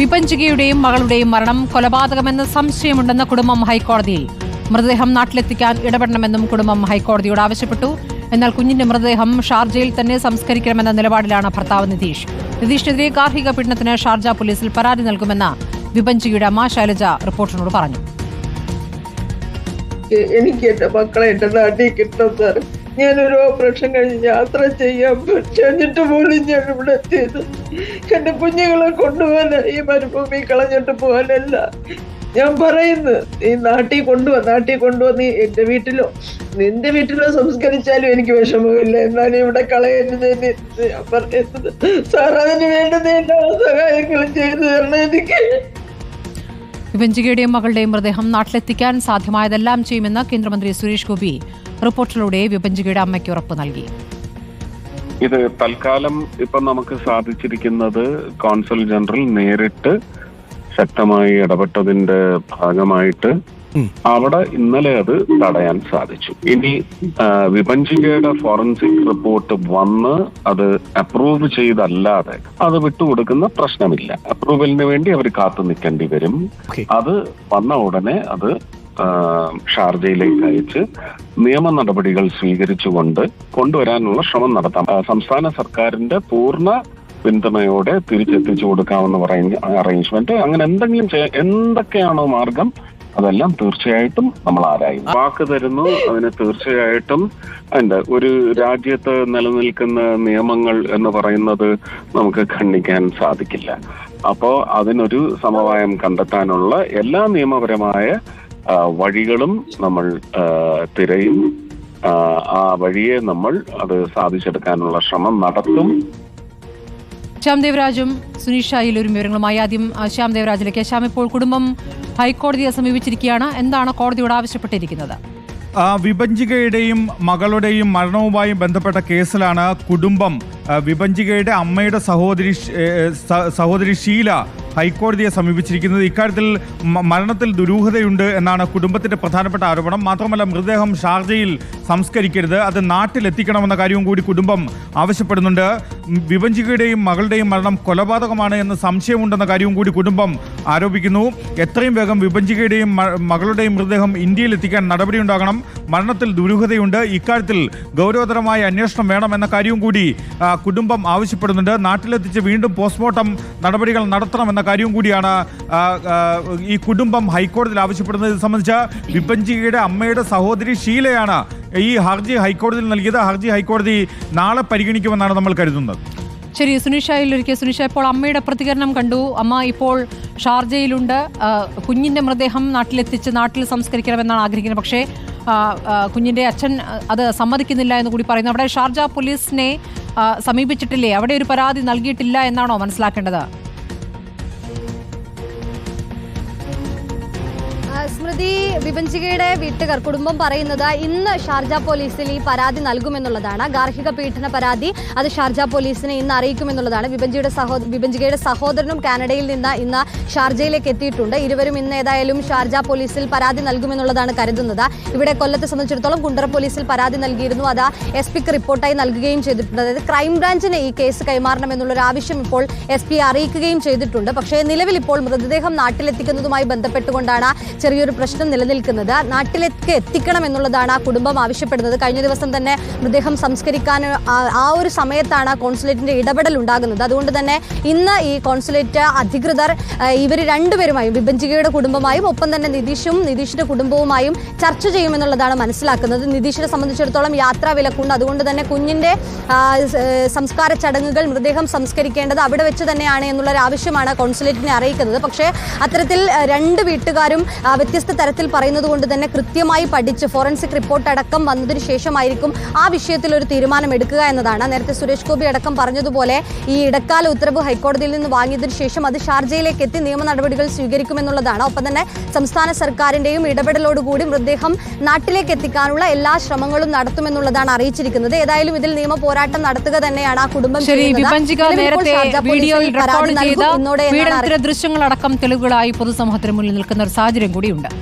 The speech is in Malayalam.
വിപഞ്ചികയുടെയും മകളുടെയും മരണം കൊലപാതകമെന്ന് സംശയമുണ്ടെന്ന കുടുംബം ഹൈക്കോടതിയിൽ. മൃതദേഹം നാട്ടിലെത്തിക്കാൻ ഇടപെടണമെന്നും കുടുംബം ഹൈക്കോടതിയോട് ആവശ്യപ്പെട്ടു. എന്നാൽ കുഞ്ഞിന്റെ മൃതദേഹം ഷാർജയിൽ തന്നെ സംസ്കരിക്കണമെന്ന നിലപാടിലാണ് ഭർത്താവ് നിതീഷ്. നിതീഷിനെതിരെ ഗാർഹിക പീഡനത്തിന് ഷാർജ പോലീസിൽ പരാതി നൽകുമെന്ന് വിപഞ്ചികയുടെ അമ്മ ശൈലജ റിപ്പോർട്ടറിനോട് പറഞ്ഞു. എനിക്ക് എന്റെ മക്കളെ എന്റെ നാട്ടിൽ കിട്ടും സാർ ഞാനൊരു ഓപ്പറേഷൻ കഴിഞ്ഞ് യാത്ര ചെയ്യാൻ പറ്റിട്ട് പോലും ഞാൻ ഇവിടെ എത്തിയത് എന്റെ കുഞ്ഞുങ്ങളെ കൊണ്ടുപോകാൻ ഈ മരുഭൂമി കളഞ്ഞിട്ട് പോകാനല്ല. ഞാൻ പറയുന്നു ഈ നാട്ടിൽ കൊണ്ടുപോവാ നാട്ടിൽ കൊണ്ടുവന്ന് എന്റെ വീട്ടിലോ നിന്റെ വീട്ടിലോ സംസ്കരിച്ചാലും എനിക്ക് വിഷമമില്ല. എന്നാലും ഇവിടെ കളയരുത് ഞാൻ പറയുന്നത്. സാർ അതിന് വേണ്ടുന്ന എല്ലാ സഹായങ്ങളും ചെയ്തു തരണം എനിക്ക്. വെഞ്ചികയുടെയും മകളുടെയും മൃതദേഹം നാട്ടിലെത്തിക്കാൻ സാധ്യമായതെല്ലാം ചെയ്യുമെന്ന് കേന്ദ്രമന്ത്രി സുരേഷ് ഗോപി. റിപ്പോർട്ടിലൂടെ വിപഞ്ചികയുടെ അമ്മയ്ക്ക് ഉറപ്പ് നൽകി. ഇത് തൽക്കാലം ഇപ്പൊ നമുക്ക് സാധിച്ചിരിക്കുന്നത് കോൺസുൽ ജനറൽ നേരിട്ട് ശക്തമായി ഇടപെട്ടതിന്റെ ഭാഗമായിട്ട് അവിടെ ഇന്നലെ അത് തടയാൻ സാധിച്ചു. ഇനി വിപഞ്ചികയുടെ ഫോറൻസിക് റിപ്പോർട്ട് വന്ന് അത് അപ്രൂവ് ചെയ്തല്ലാതെ അത് വിട്ടുകൊടുക്കുന്ന പ്രശ്നമില്ല. അപ്രൂവലിന് വേണ്ടി അവർ കാത്തു നിൽക്കേണ്ടി വരും. അത് വന്ന ഉടനെ അത് ഷാർജയിലേക്ക് അയച്ച് നിയമ നടപടികൾ സ്വീകരിച്ചുകൊണ്ട് കൊണ്ടുവരാനുള്ള ശ്രമം നടത്താം. സംസ്ഥാന സർക്കാരിന്റെ പൂർണ പിന്തുണയോടെ തിരിച്ചെത്തിച്ചു കൊടുക്കാമെന്ന് പറയുന്ന അറേഞ്ച്മെന്റ് അങ്ങനെ എന്തെങ്കിലും എന്തൊക്കെയാണോ മാർഗം അതെല്ലാം തീർച്ചയായിട്ടും നമ്മൾ ആരായി. വാക്ക് തരുന്നു അതിന് തീർച്ചയായിട്ടും അതിന്റെ ഒരു രാജ്യത്ത് നിലനിൽക്കുന്ന നിയമങ്ങൾ എന്ന് പറയുന്നത് നമുക്ക് ഖണ്ഡിക്കാൻ സാധിക്കില്ല. അപ്പോ അതിനൊരു സമവായം കണ്ടെത്താനുള്ള എല്ലാ നിയമപരമായ വഴികളും നമ്മൾ തിരയും. ആ, വഴിയെ നമ്മൾ അത് സാധിച്ചെടുക്കാനുള്ള ശ്രമം നടത്തും. ശ്യാം ദേവരാജും സുനീഷ് ഒരു വിവരങ്ങളുമായി. ആദ്യം ശ്യാം ദേവരാജിലേക്ക് ശ്യാം ഇപ്പോൾ കുടുംബം ഹൈക്കോടതിയെ സമീപിച്ചിരിക്കുകയാണ്. എന്താണ് കോടതിയോട് ആവശ്യപ്പെട്ടിരിക്കുന്നത്? വിഭഞ്ചികയുടെയും വിഭജികയുടെയും മകളുടെയും മരണവുമായി ബന്ധപ്പെട്ട കേസിലാണ് കുടുംബം. വിഭഞ്ചികയുടെ വിഭജികയുടെ അമ്മയുടെ സഹോദരി സഹോദരി ഷീല ഹൈക്കോടതിയെ സമീപിച്ചിരിക്കുന്നത് ഇക്കാര്യത്തിൽ മരണത്തിൽ ദുരൂഹതയുണ്ട് എന്നാണ് കുടുംബത്തിന്റെ പ്രധാനപ്പെട്ട ആരോപണം. മാത്രമല്ല മൃതദേഹം ഷാർജയിൽ സംസ്കരിക്കരുത് അത് നാട്ടിലെത്തിക്കണമെന്ന കാര്യവും കൂടി കുടുംബം ആവശ്യപ്പെടുന്നുണ്ട്. വിഭജികയുടെയും മകളുടെയും മരണം കൊലപാതകമാണ് എന്ന് സംശയമുണ്ടെന്ന കാര്യവും കൂടി കുടുംബം ആരോപിക്കുന്നു. എത്രയും വേഗം വിഭജികയുടെയും മകളുടെയും മൃതദേഹം ഇന്ത്യയിൽ എത്തിക്കാൻ നടപടിയുണ്ടാകണം. മരണത്തിൽ ദുരൂഹതയുണ്ട്. ഇക്കാര്യത്തിൽ ഗൗരവതരമായ അന്വേഷണം വേണമെന്ന കാര്യവും കൂടി കുടുംബം ആവശ്യപ്പെടുന്നുണ്ട്. നാട്ടിലെത്തിച്ച് വീണ്ടും പോസ്റ്റ്മോർട്ടം നടപടികൾ നടത്തണമെന്ന കാര്യവും കൂടിയാണ് ഈ കുടുംബം ഹൈക്കോടതിയിൽ ആവശ്യപ്പെടുന്നത്. സംബന്ധിച്ച് വിഭജികയുടെ അമ്മയുടെ സഹോദരി ഷീലയാണ് ഈ ഹർജി ഹൈക്കോടതിയിൽ നൽകിയത്. ഹർജി ഹൈക്കോടതി നാളെ പരിഗണിക്കുമെന്നാണ് നമ്മൾ കരുതുന്നത്. ശരി സുനിഷയിലൊരിക്കൽ സുനിഷ ഇപ്പോൾ അമ്മയുടെ പ്രതികരണം കണ്ടു. അമ്മ ഇപ്പോൾ ഷാർജയിലുണ്ട്. കുഞ്ഞിന്റെ മൃതദേഹം നാട്ടിലെത്തിച്ച് നാട്ടിൽ സംസ്കരിക്കണമെന്നാണ് ആഗ്രഹിക്കുന്നത്. പക്ഷേ കുഞ്ഞിന്റെ അച്ഛൻ അത് സമ്മതിക്കുന്നില്ല എന്ന് കൂടി പറയുന്നു. അവിടെ ഷാർജ പോലീസിനെ സമീപിച്ചിട്ടില്ലേ? അവിടെ ഒരു പരാതി നൽകിയിട്ടില്ല എന്നാണോ മനസ്സിലാക്കേണ്ടത്? സ്മൃതി വിപഞ്ചികയുടെ വീട്ടുകാർ കുടുംബം പറയുന്നത് ഇന്ന് ഷാർജ പോലീസിൽ ഈ പരാതി നൽകുമെന്നുള്ളതാണ്. ഗാർഹിക പീഡന പരാതി അത് ഷാർജ പോലീസിനെ ഇന്ന് അറിയിക്കുമെന്നുള്ളതാണ്. വിപഞ്ചിയുടെ സഹോ വിപഞ്ചികയുടെ സഹോദരനും കാനഡയിൽ നിന്ന് ഇന്ന് ഷാർജയിലേക്ക് എത്തിയിട്ടുണ്ട്. ഇരുവരും ഇന്ന് ഏതായാലും ഷാർജ പോലീസിൽ പരാതി നൽകുമെന്നുള്ളതാണ് കരുതുന്നത്. ഇവിടെ കൊല്ലത്തെ സംബന്ധിച്ചിടത്തോളം കുണ്ടറ പോലീസിൽ പരാതി നൽകിയിരുന്നു. അത് എസ് പിക്ക് റിപ്പോർട്ടായി നൽകുകയും ചെയ്തിട്ടുണ്ട്. അതായത് ക്രൈംബ്രാഞ്ചിന് ഈ കേസ് കൈമാറണമെന്നുള്ളൊരു ആവശ്യം ഇപ്പോൾ എസ് പി അറിയിക്കുകയും ചെയ്തിട്ടുണ്ട്. പക്ഷേ നിലവിൽ ഇപ്പോൾ മൃതദേഹം നാട്ടിലെത്തിക്കുന്നതുമായി ബന്ധപ്പെട്ടുകൊണ്ടാണ് ചെറിയൊരു പ്രശ്നം നിലനിൽക്കുന്നത് നാട്ടിലേക്ക് എത്തിക്കണം എന്നുള്ളതാണ് ആ കുടുംബം ആവശ്യപ്പെടുന്നത്. കഴിഞ്ഞ ദിവസം തന്നെ മൃതദേഹം സംസ്കരിക്കാൻ ആ- ഒരു സമയത്താണ് കോൺസുലേറ്റിന്റെ ഇടപെടൽ ഉണ്ടാകുന്നത്. അതുകൊണ്ട് തന്നെ ഇന്ന് ഈ കോൺസുലേറ്റ് അധികൃതർ ഇവർ രണ്ടുപേരുമായും വിഭജികയുടെ കുടുംബമായും ഒപ്പം തന്നെ നിതീഷും നിതീഷിന്റെ കുടുംബവുമായും ചർച്ച ചെയ്യുമെന്നുള്ളതാണ് മനസ്സിലാക്കുന്നത്. നിതീഷിനെ സംബന്ധിച്ചിടത്തോളം യാത്രാ വിലക്കുണ്ട്. അതുകൊണ്ട് തന്നെ കുഞ്ഞിന്റെ സംസ്കാര ചടങ്ങുകൾ മൃതദേഹം സംസ്കരിക്കേണ്ടത് അവിടെ വെച്ച് തന്നെയാണ് എന്നുള്ള ഒരു ആവശ്യമാണ് കോൺസുലേറ്റിനെ അറിയിക്കുന്നത്. പക്ഷേ അത്തരത്തിൽ രണ്ട് വീട്ടുകാരും ആ, വ്യത്യസ്ത തരത്തിൽ പറയുന്നത് കൊണ്ട് തന്നെ കൃത്യമായി പഠിച്ച് ഫോറൻസിക് റിപ്പോർട്ട് അടക്കം വന്നതിന് ശേഷമായിരിക്കും ആ വിഷയത്തിൽ ഒരു തീരുമാനം എടുക്കുക എന്നതാണ്. നേരത്തെ സുരേഷ് ഗോപി അടക്കം പറഞ്ഞതുപോലെ ഈ ഇടക്കാല ഉത്തരവ് ഹൈക്കോടതിയിൽ നിന്ന് വാങ്ങിയതിനു ശേഷം അത് ഷാർജയിലേക്ക് എത്തി നിയമ നടപടികൾ സ്വീകരിക്കുമെന്നുള്ളതാണ്. ഒപ്പം തന്നെ സംസ്ഥാന സർക്കാരിന്റെയും ഇടപെടലോടുകൂടി മൃതദേഹം നാട്ടിലേക്ക് എത്തിക്കാനുള്ള എല്ലാ ശ്രമങ്ങളും നടത്തുമെന്നുള്ളതാണ് അറിയിച്ചിരിക്കുന്നത്. ഏതായാലും ഇതിൽ നിയമ പോരാട്ടം നടത്തുക തന്നെയാണ് ആ കുടുംബം വീഡിയോയിൽ റെക്കോർഡ് ചെയ്ത ദൃശ്യങ്ങളടക്കം തെളിവുകളായി പൊതുസമൂഹത്തിന് മുന്നിൽ നിൽക്കുന്ന ഒരു സാഹചര്യം കൂടിയുണ്ട്.